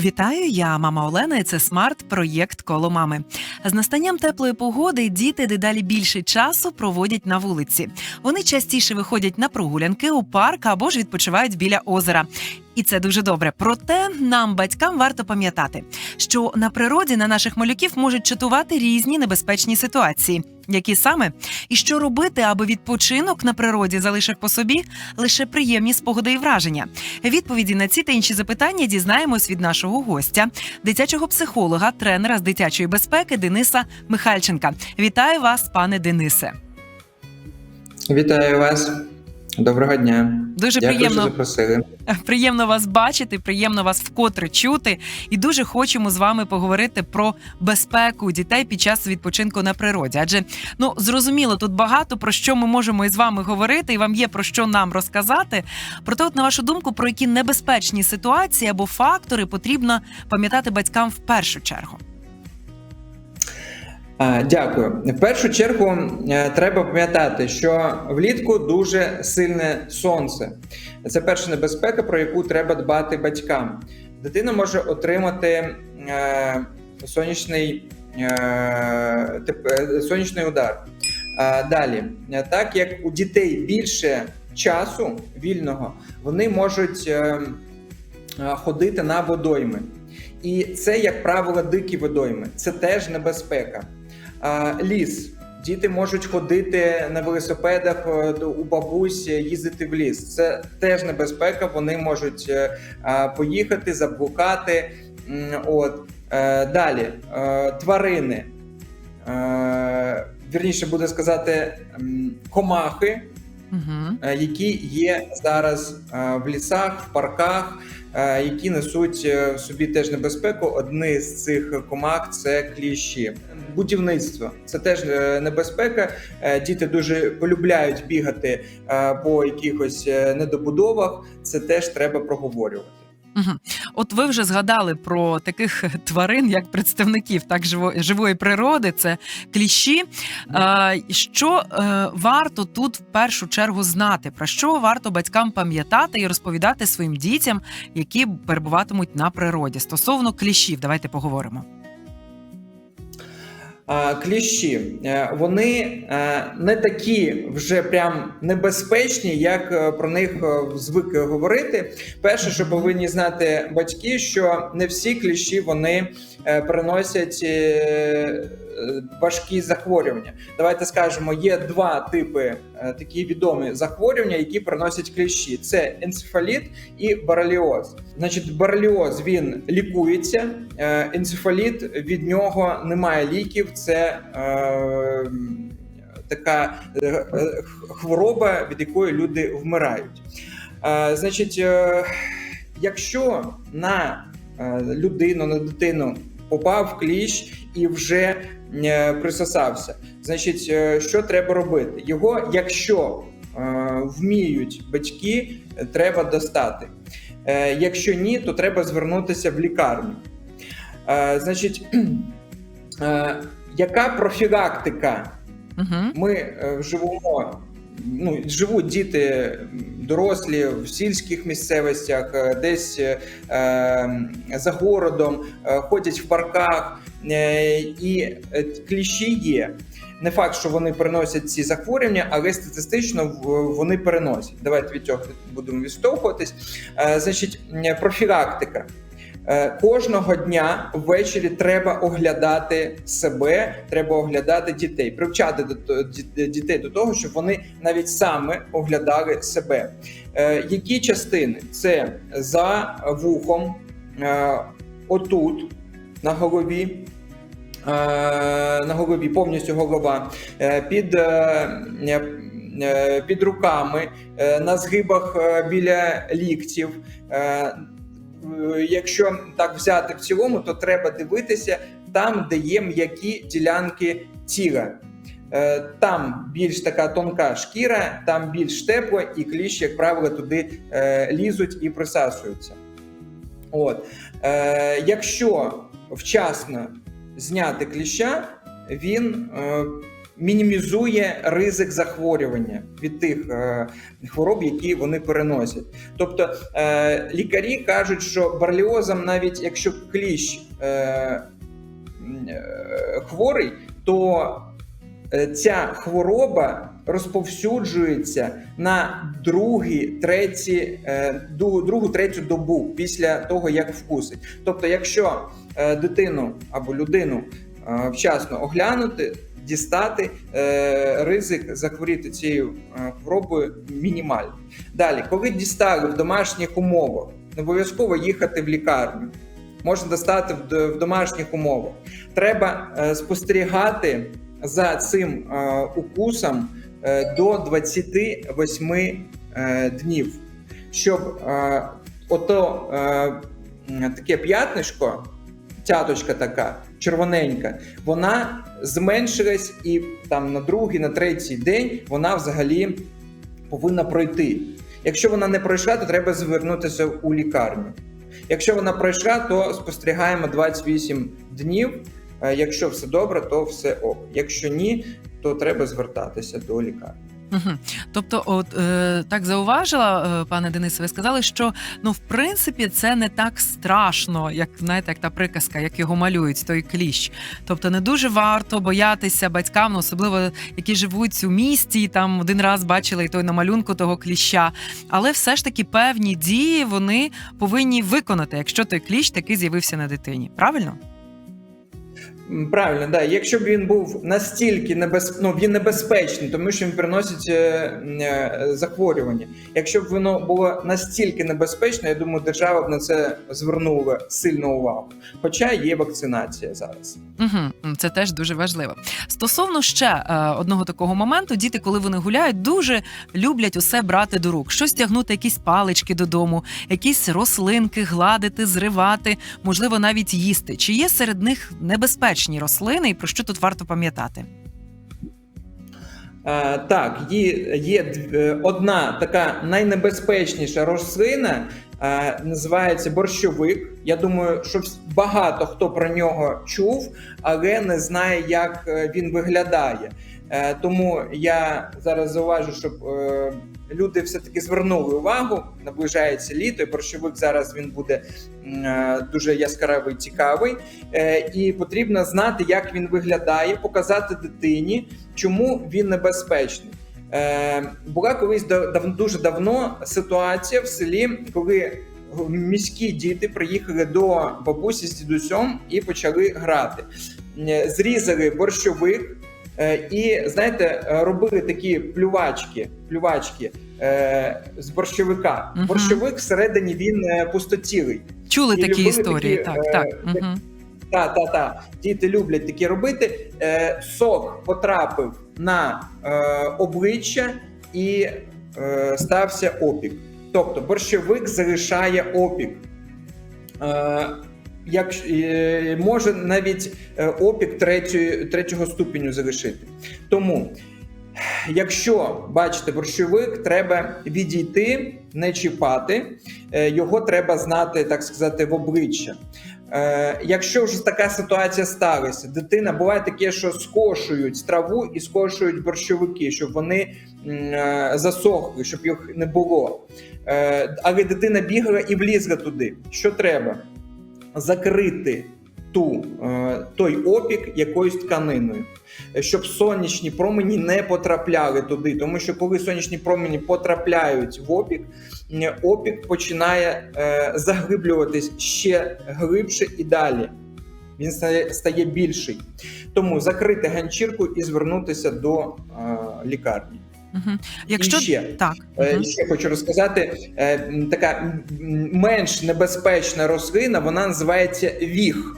Вітаю, я мама Олена. і Це смарт-проєкт коло мами. З настанням теплої погоди діти дедалі більше часу проводять на вулиці. Вони частіше виходять на прогулянки у парк або ж відпочивають біля озера. І це дуже добре. Проте нам, батькам, варто пам'ятати, що на природі на наших малюків можуть чатувати різні небезпечні ситуації. Які саме і що робити, аби відпочинок на природі залишив по собі лише приємні спогади і враження? Відповіді на ці та інші запитання дізнаємось від нашого гостя, дитячого психолога, тренера з дитячої безпеки Дениса Михальченка. Вітаю вас, пане Денисе. Вітаю вас. Доброго дня. Дуже Дякую, приємно що запросили. Приємно вас бачити, приємно вас вкотре чути, і дуже хочемо з вами поговорити про безпеку дітей під час відпочинку на природі. Адже ну зрозуміло, тут багато про що ми можемо із вами говорити, і вам є про що нам розказати. Проте, от на вашу думку, про які небезпечні ситуації або фактори потрібно пам'ятати батькам в першу чергу. Дякую. В першу чергу е, треба пам'ятати, що влітку дуже сильне сонце. Це перша небезпека, про яку треба дбати батькам. Дитина може отримати е, сонячний, е, сонячний удар. Далі, так як у дітей більше часу вільного, вони можуть ходити на водойми. І це, як правило, дикі водойми. Це теж небезпека. Ліс. Діти можуть ходити на велосипедах е, у бабусь, е, їздити в ліс. Це теж небезпека. Вони можуть е, поїхати, заблукати. От далі тварини. Вірніше буде сказати комахи, Угу. які є зараз в лісах, в парках, які несуть в собі теж небезпеку. Одні з цих комах це кліщі. Будівництво це теж е, небезпека. Е, Діти дуже полюбляють бігати е, по якихось недобудовах. Це теж треба проговорювати. От ви вже згадали про таких тварин, як представників так живої природи, це кліщі. Що варто тут в першу чергу знати? Про що варто батькам пам'ятати і розповідати своїм дітям, які перебуватимуть на природі стосовно кліщів? Давайте поговоримо. А, Кліщі Е, вони е, не такі вже прям небезпечні, як е, про них звикли звик говорити. Перше, що повинні знати батьки, що не всі кліщі вони е, приносять е, е, важкі захворювання. Давайте скажемо, є два типи е, такі відомі захворювання, які приносять кліщі: це енцефаліт і бореліоз. Значить, бореліоз він лікується, е, енцефаліт від нього немає ліків. Це е, така е, е, хвороба, від якої люди вмирають. Е, значить, е, якщо на е, людину, на дитину попав кліщ і вже е, присосався, значить, е, що треба робити? Його, якщо е, вміють батьки, е, треба достати. Е, Якщо ні, то треба звернутися в лікарню. Е, Значить, е, яка профілактика? Угу. Ми е, живемо. Ну, живуть діти дорослі в сільських місцевостях, е, десь е, е, за городом, е, ходять в парках, е, і е, кліщі є. Не факт, що вони переносять ці захворювання, але статистично вони переносять. Давайте від цього будемо відштовхуватись. Е, Значить, профілактика. Е, Кожного дня ввечері треба оглядати себе, треба оглядати дітей, привчати до ді- дітей до того, щоб вони навіть саме оглядали себе. Е, Які частини? Це за вухом, е, отут на голові. е, На голові повністю голова, е, під, е, під руками, на згибах біля ліктів. Якщо так взяти в цілому, то треба дивитися там, де є м'які ділянки тіла. Там більш така тонка шкіра, там більш тепло, і кліщі, як правило, туди лізуть і присасуються. От. Якщо вчасно зняти кліща, він е, мінімізує ризик захворювання від тих е, хвороб, які вони переносять. Тобто е, лікарі кажуть, що барліозом, навіть якщо кліщ хворий, то ця хвороба розповсюджується на другі, треті, е, другу, третю добу після того, як вкусить. Тобто, якщо е, дитину або людину е, вчасно оглянути, дістати ризик захворіти цією хворобою мінімальний. Далі, коли дістали в домашніх умовах, не обов'язково їхати в лікарню. Можна достати в, домашніх умовах. Треба спостерігати за цим укусом до 28 е, днів, щоб е, ото е, таке п'ятнишко, цяточка така червоненька, вона зменшилась і там на другий, на третій день вона взагалі повинна пройти. Якщо вона не пройшла, то треба звернутися у лікарню. Якщо вона пройшла, то спостерігаємо 28 днів. Е, Якщо все добре, то все ок. Якщо ні, то треба звертатися до лікарні. Угу. Тобто, от е, так зауважила, е, пане Денисе, ви сказали, що ну в принципі це не так страшно, як знаєте, як та приказка, як його малюють, той кліщ. Тобто не дуже варто боятися батькам, ну, особливо які живуть у місті, і там один раз бачили і той на малюнку того кліща. Але все ж таки певні дії вони повинні виконати, якщо той кліщ таки з'явився на дитині. Правильно? Правильно, да. Якщо б він був настільки небез... ну, він небезпечний, тому що він приносить е, е, захворювання. Якщо б воно було настільки небезпечне, я думаю, держава б на це звернула сильну увагу. Хоча є вакцинація зараз. Угу, це теж дуже важливо. Стосовно ще е, одного такого моменту, діти, коли вони гуляють, дуже люблять усе брати до рук, щось тягнути, якісь палички додому, якісь рослинки гладити, зривати, можливо, навіть їсти. Чи є серед них небезпечні рослини, і про що тут варто пам'ятати? Е, так, є, є е, одна така найнебезпечніша рослина, е, називається борщовик. Я думаю, що багато хто про нього чув, але не знає, як він виглядає. Тому я зараз зауважу, щоб люди все-таки звернули увагу. Наближається літо, і борщовик зараз він буде е, дуже яскравий, цікавий. Е, і потрібно знати, як він виглядає, показати дитині, чому він небезпечний. Е, була колись дуже давно ситуація в селі, коли міські діти приїхали до бабусі з дідусем і почали грати. Зрізали борщовик. Е, І знаєте, е, робили такі плювачки, плювачки е, з борщовика. Мгм. Борщовик всередині він пустотілий. Чули І такі історії? такі, так, так. Угу. та, та, та. Діти люблять таке робити. Е, сок потрапив на е, обличчя і е, стався опік. Тобто борщовик залишає опік. Е, як, е, може навіть е, опік третьої, третього ступеню залишити. Тому, якщо бачите борщовик, треба відійти, не чіпати. Е, його треба знати, так сказати, в обличчя. Якщо вже така ситуація сталася, дитина буває таке, що скошують траву і скошують борщовики, щоб вони засохли, щоб їх не було. Але дитина бігала і влізла туди. Що треба? Закрити ту, е, той опік якоюсь тканиною, щоб сонячні промені не потрапляли туди. Тому що коли сонячні промені потрапляють в опік, опік починає е, заглиблюватись ще глибше і далі. Він стає, стає більший. Тому закрити ганчірку і звернутися до е, лікарні. Угу. Якщо І ще. так, Е, угу. Ще хочу розказати, е, така менш небезпечна рослина, вона називається віг.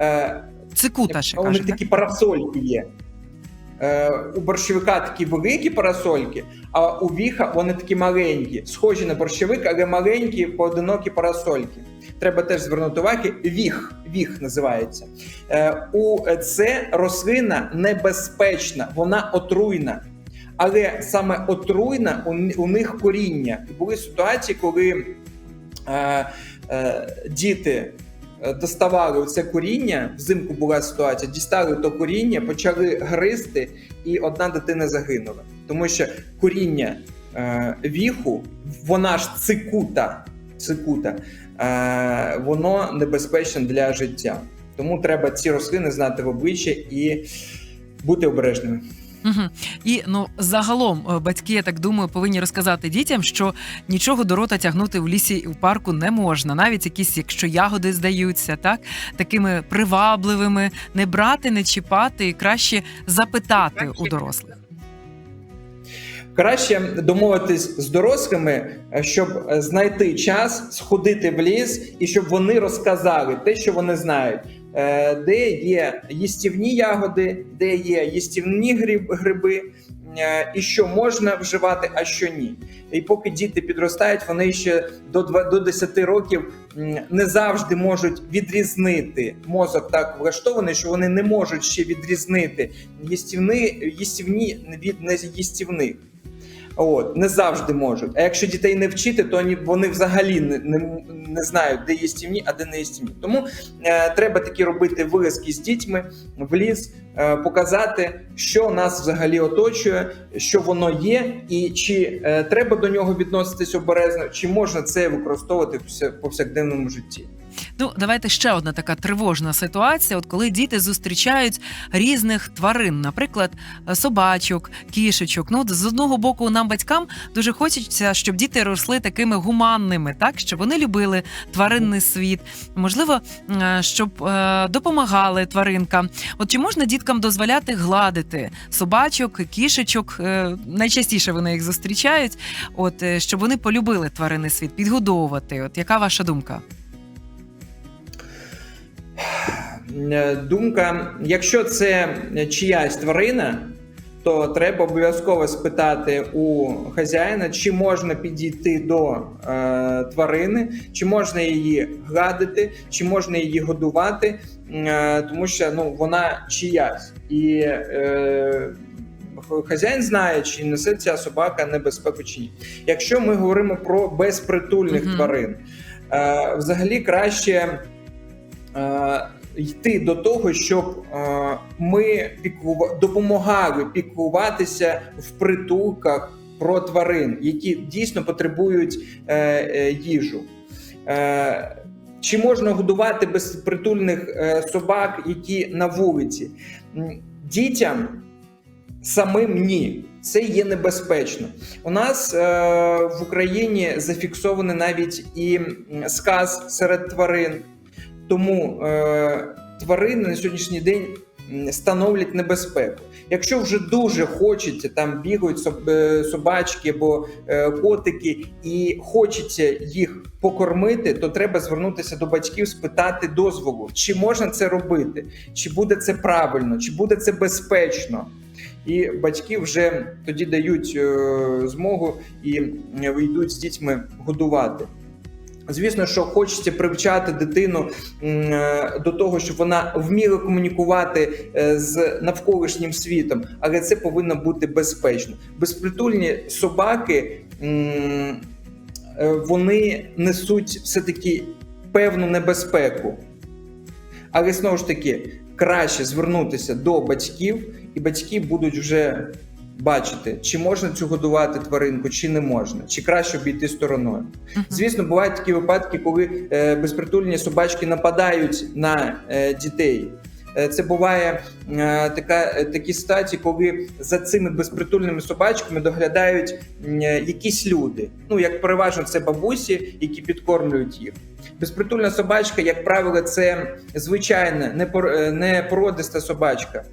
Е, цикута ще у них такі парасольки є. У борщовика такі великі парасольки, а у віха вони такі маленькі, схожі на борщовик, але маленькі поодинокі парасольки. Треба теж звернути увагу. Віг, віг називається. У це рослина небезпечна, вона отруйна. Але саме отруйна у, у них коріння. І були ситуації, коли е, е, діти е, доставали це коріння, взимку була ситуація, дістали то коріння, почали гризти, і одна дитина загинула. Тому що коріння е, віху, вона ж цикута, цикута е, воно небезпечне для життя. Тому треба ці рослини знати в обличчя і бути обережними. Угу. І ну загалом е, батьки, я так думаю, повинні розказати дітям, що нічого до рота тягнути в лісі і в парку не можна, навіть якісь, якщо ягоди здаються, так такими привабливими, не брати, не чіпати і краще запитати у дорослих. Краще домовитись з дорослими, е, щоб е, знайти час, сходити в ліс і щоб вони розказали те, що вони знають, де є їстівні ягоди, де є їстівні гриб- гриби, е, і що можна вживати, а що ні. І поки діти підростають, вони ще до два- до 10 років не завжди можуть відрізнити мозок так влаштований, що вони не можуть ще відрізнити їстівні, їстівні від неїстівних. От, не завжди можуть. А якщо дітей не вчити, то вони, взагалі не, не, не знають, де їстівні, а де не їстівні. Тому е, треба такі робити вилазки з дітьми в ліс, е, показати, що нас взагалі оточує, що воно є, і чи е, треба до нього відноситись обережно, чи можна це використовувати в повсякденному житті. Ну, давайте ще одна така тривожна ситуація. От коли діти зустрічають різних тварин, наприклад, собачок, кішечок. Ну, з одного боку, нам батькам дуже хочеться, щоб діти росли такими гуманними, так щоб вони любили тваринний світ. Можливо, е, щоб е, допомагали тваринкам. От чи можна діткам дозволяти гладити собачок, кішечок? Е, Найчастіше вони їх зустрічають. От щоб вони полюбили тваринний світ, підгодовувати. От яка ваша думка? Е, Думка: якщо це чиясь тварина, то треба обов'язково спитати у хазяїна, чи можна підійти до е, тварини, чи можна її гладити, чи можна її годувати, е, тому що ну, вона чиясь. І е, хазяїн знає, чи несе ця собака небезпеку чи ні. Якщо ми говоримо про безпритульних Мгм. тварин, е, взагалі краще. Е, йти до того, щоб е, ми допомагали піклуватися в притулках про тварин, які дійсно потребують е, їжу. Чи можна годувати безпритульних собак, які на вулиці? Дітям самим ні. Це є небезпечно. У нас в Україні зафіксований навіть і сказ серед тварин. Тому е, тварини на сьогоднішній день становлять небезпеку. Якщо вже дуже хочеться, там бігають е, собачки або е, котики, і хочеться їх покормити, то треба звернутися до батьків, спитати дозволу, чи можна це робити, чи буде це правильно, чи буде це безпечно. І батьки вже тоді дають е, змогу і йдуть з дітьми годувати. Звісно, що хочеться привчати дитину е, до того, щоб вона вміла комунікувати е, з навколишнім світом, але це повинно бути безпечно. Безпритульні собаки е, вони несуть все-таки певну небезпеку. Але знову ж таки, краще звернутися до батьків, і батьки будуть вже бачити, чи можна цю годувати тваринку, чи не можна, чи краще обійти стороною. Мгм. Звісно, бувають такі випадки, коли е, безпритульні собачки нападають на е, дітей. Е, Це буває е, така, е, такі ситуації, коли за цими безпритульними собачками доглядають е, якісь люди. Ну, як переважно, це бабусі, які підкормлюють їх. Безпритульна собачка, як правило, це звичайна непор- непородиста собачка.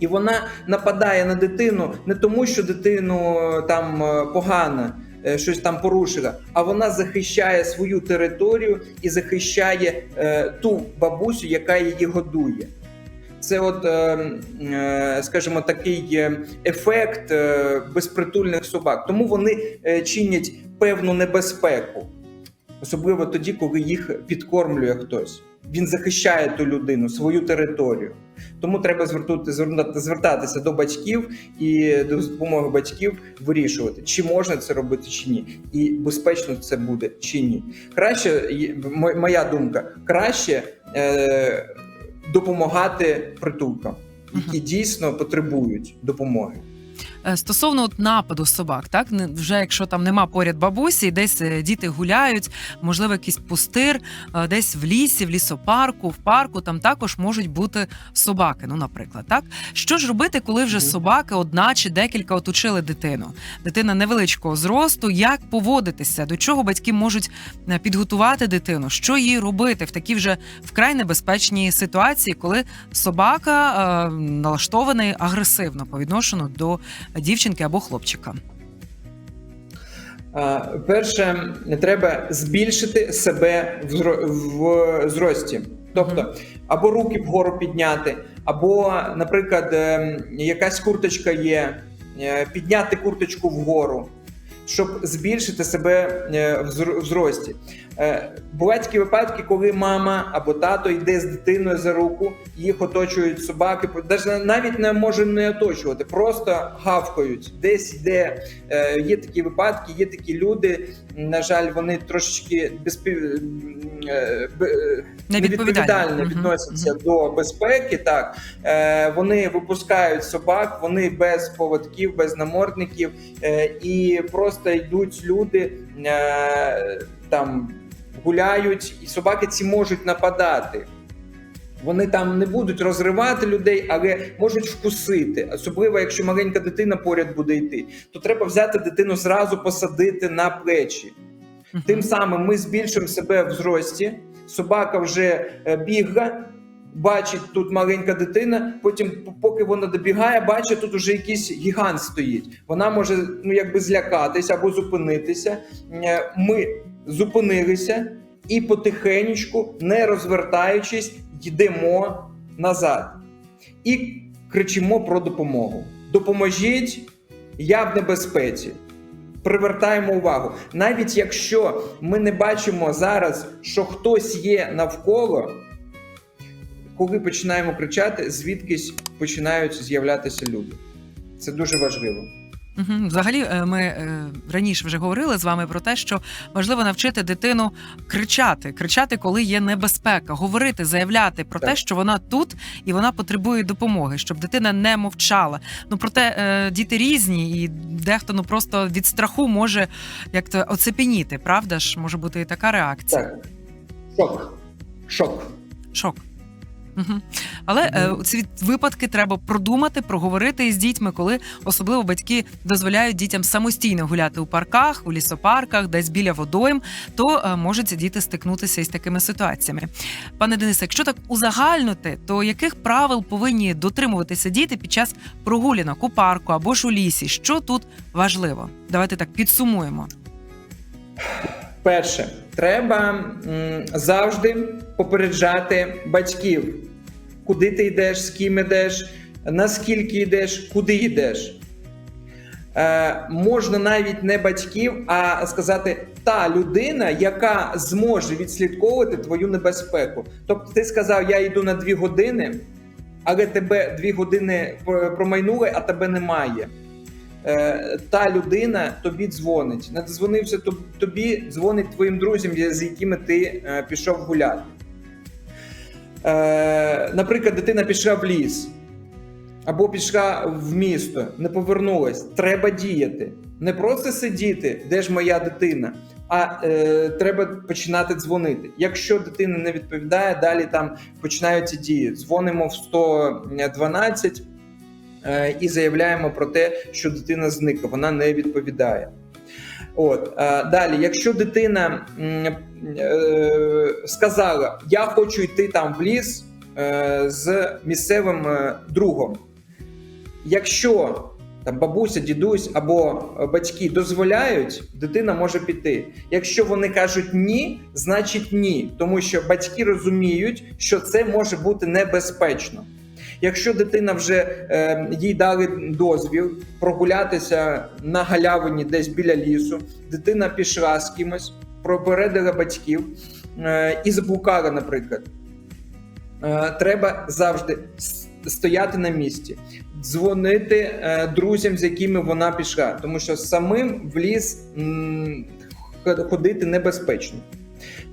І вона нападає на дитину не тому, що дитину е, там е, погано, е, щось там порушила, а вона захищає свою територію і захищає е, ту бабусю, яка її годує. Це, от, е, скажімо, такий ефект безпритульних собак. Тому вони чинять певну небезпеку, особливо тоді, коли їх підкормлює хтось. Він захищає ту людину, свою територію. Тому треба звертати, звернути- звертатися до батьків і до допомоги батьків вирішувати, чи можна це робити, чи ні, і безпечно це буде чи ні. Краще мо- моя думка, краще е, допомагати притулкам, які дійсно потребують допомоги. Е, Стосовно от нападу собак, так вже якщо там нема поряд бабусі, десь е, діти гуляють, можливо, якийсь пустир, е, десь в лісі, в лісопарку, в парку там також можуть бути собаки. Ну, наприклад, так що ж робити, коли вже собаки одна чи декілька оточили дитину? Дитина невеличкого зросту. Як поводитися? До чого батьки можуть підготувати дитину? Що їй робити в такій вже вкрай небезпечній ситуації, коли собака е, налаштований агресивно по відношенню до дівчинки або хлопчика. Перше, треба збільшити себе в зрості. Тобто, або руки вгору підняти, або, наприклад, ем, якась курточка є, е, підняти курточку вгору, щоб збільшити себе е, в зрості. Е, Бувають такі випадки, коли мама або тато йде з дитиною за руку, їх оточують собаки, навіть не може не оточувати, просто гавкають. Десь йде е, є такі випадки, є такі люди. На жаль, вони трошечки безпів... е, е, невідповідально Мгм, відносяться угу. до безпеки. Так е, вони випускають собак, вони без поводків, без намордників, і просто йдуть люди там гуляють, і собаки ці можуть нападати. Вони там не будуть розривати людей, але можуть вкусити. Особливо, якщо маленька дитина поряд буде йти, то треба взяти дитину зразу посадити на плечі. Тим самим ми збільшуємо себе в зрості. Собака вже е, бігла, бачить тут маленька дитина. Потім, поки вона добігає, бачить, тут уже якийсь гігант стоїть. Вона може ну якби злякатися або зупинитися. Е, Ми зупинилися і потихеньку, не розвертаючись, йдемо назад і кричимо про допомогу. Допоможіть, я в небезпеці привертаємо увагу. Навіть якщо ми не бачимо зараз, що хтось є навколо, коли починаємо кричати, звідкись починають з'являтися люди. Це дуже важливо. Мгм. Взагалі, е, ми е, раніше вже говорили з вами про те, що важливо навчити дитину кричати, кричати, коли є небезпека, говорити, заявляти про Так. те, що вона тут і вона потребує допомоги, щоб дитина не мовчала. Ну проте е, діти різні, і дехто ну просто від страху може як то оцепеніти. Правда ж, може бути і така реакція. Так. Шок. Шок. Шок. Угу. Але Мгм. ці випадки треба продумати, проговорити із дітьми, коли особливо батьки дозволяють дітям самостійно гуляти у парках, у лісопарках, десь біля водойм, то е, можуть ці діти стикнутися із такими ситуаціями. Пане Денисе, якщо так узагальнити, то яких правил повинні дотримуватися діти під час прогулянок у парку або ж у лісі? Що тут важливо? Давайте так підсумуємо. Перше, треба завжди попереджати батьків, куди ти йдеш, з ким йдеш, наскільки йдеш, куди йдеш. Е, можна навіть не батьків, а сказати та людина, яка зможе відслідковувати твою небезпеку. Тобто, ти сказав, я йду на дві години, але тебе дві години промайнули, а тебе немає. Е, та людина тобі дзвонить. Не дзвонився тобі, дзвонить твоїм друзям, з якими ти е, пішов гуляти. Е, наприклад, дитина пішла в ліс або пішла в місто, не повернулась. Треба діяти. Не просто сидіти, де ж моя дитина, а е, треба починати дзвонити. Якщо дитина не відповідає, далі там починаються дії. Дзвонимо в 112 е, і заявляємо про те, що дитина зникла, вона не відповідає. От е, далі, якщо дитина е, сказала, я хочу йти там в ліс е, з місцевим е, другом. Якщо там бабуся, дідусь або е, батьки дозволяють, дитина може піти. Якщо вони кажуть ні, значить ні, тому що батьки розуміють, що це може бути небезпечно. Якщо дитина вже е, їй дали дозвіл прогулятися на галявині десь біля лісу, дитина пішла з кимось, попередила батьків е, і заблукала, наприклад. Е, треба завжди стояти на місці, дзвонити е, друзям, з якими вона пішла, тому що самим в ліс м, ходити небезпечно.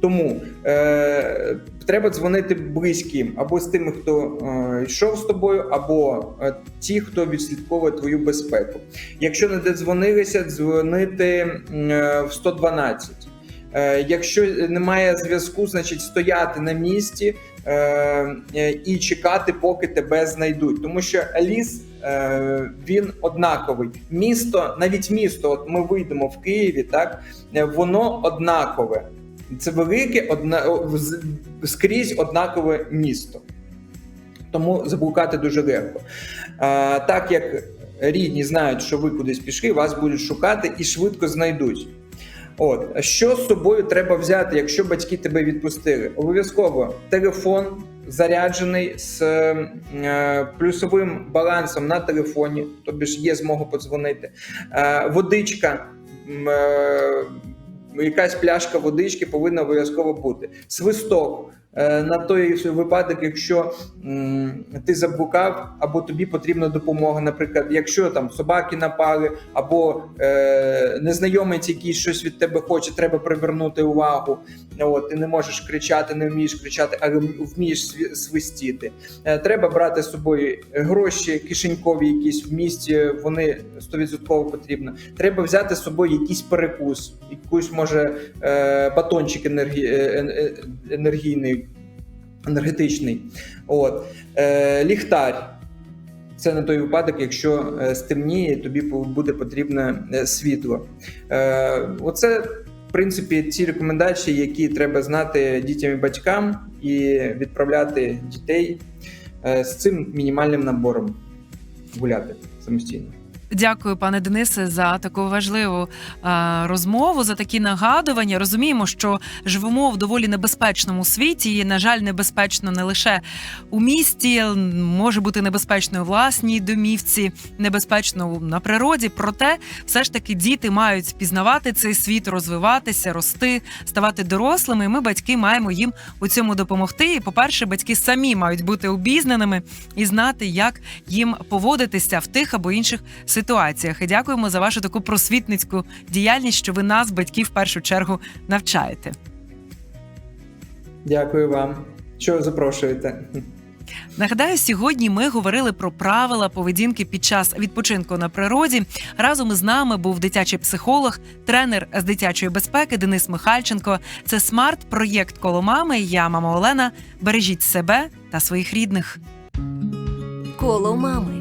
Тому е, треба дзвонити близьким або з тими, хто е, йшов з тобою, або е, ті, хто відслідковує твою безпеку. Якщо не додзвонилися, дзвонити е, в 112. Е, якщо немає зв'язку, значить стояти на місці е, е, і чекати, поки тебе знайдуть. Тому що ліс е, він однаковий. Місто, навіть місто, от ми вийдемо в Києві, так е, воно однакове. Це велике, одна скрізь однакове місто. Тому заблукати дуже легко. А, так як рідні знають, що ви кудись пішли, вас будуть шукати і швидко знайдуть. От що з собою треба взяти, якщо батьки тебе відпустили? Обов'язково телефон заряджений з е, плюсовим балансом на телефоні, тобі ж є змога подзвонити. Е, водичка, е, якась пляшка водички повинна обов'язково бути. Свисток. Е, На той випадок, якщо ти заблукав, або тобі потрібна допомога, наприклад, якщо там собаки напали, або е, незнайомець, який щось від тебе хоче, треба привернути увагу. От ти не можеш кричати, не вмієш кричати, але вмієш свистіти. Е, треба брати з собою гроші, кишенькові, якісь в місті, вони 100% потрібно. Треба взяти з собою якийсь перекус, якийсь може батончик енергі, е, е, енергійний, енергетичний. От. Е, ліхтар. Це на той випадок, якщо е, стемніє, тобі буде потрібне е, світло. Е, оце, в принципі, ті рекомендації, які треба знати дітям і батькам, і відправляти дітей е, з цим мінімальним набором гуляти самостійно. Дякую, пане Денисе, за таку важливу е, розмову, за такі нагадування. Розуміємо, що живемо в доволі небезпечному світі. І, на жаль, небезпечно не лише у місті, може бути небезпечно у власній домівці, небезпечно на природі. Проте, все ж таки, діти мають пізнавати цей світ, розвиватися, рости, ставати дорослими. І ми, батьки, маємо їм у цьому допомогти. І, по-перше, батьки самі мають бути обізнаними і знати, як їм поводитися в тих або інших ситуаціях. І дякуємо за вашу таку просвітницьку діяльність, що ви нас, батьків, в першу чергу навчаєте. Дякую вам, що запрошуєте. Нагадаю, сьогодні ми говорили про правила поведінки під час відпочинку на природі. Разом із нами був дитячий психолог, тренер з дитячої безпеки Денис Михальченко. Це смарт-проєкт коло мами. Я мама Олена. Бережіть себе та своїх рідних. Коло мами.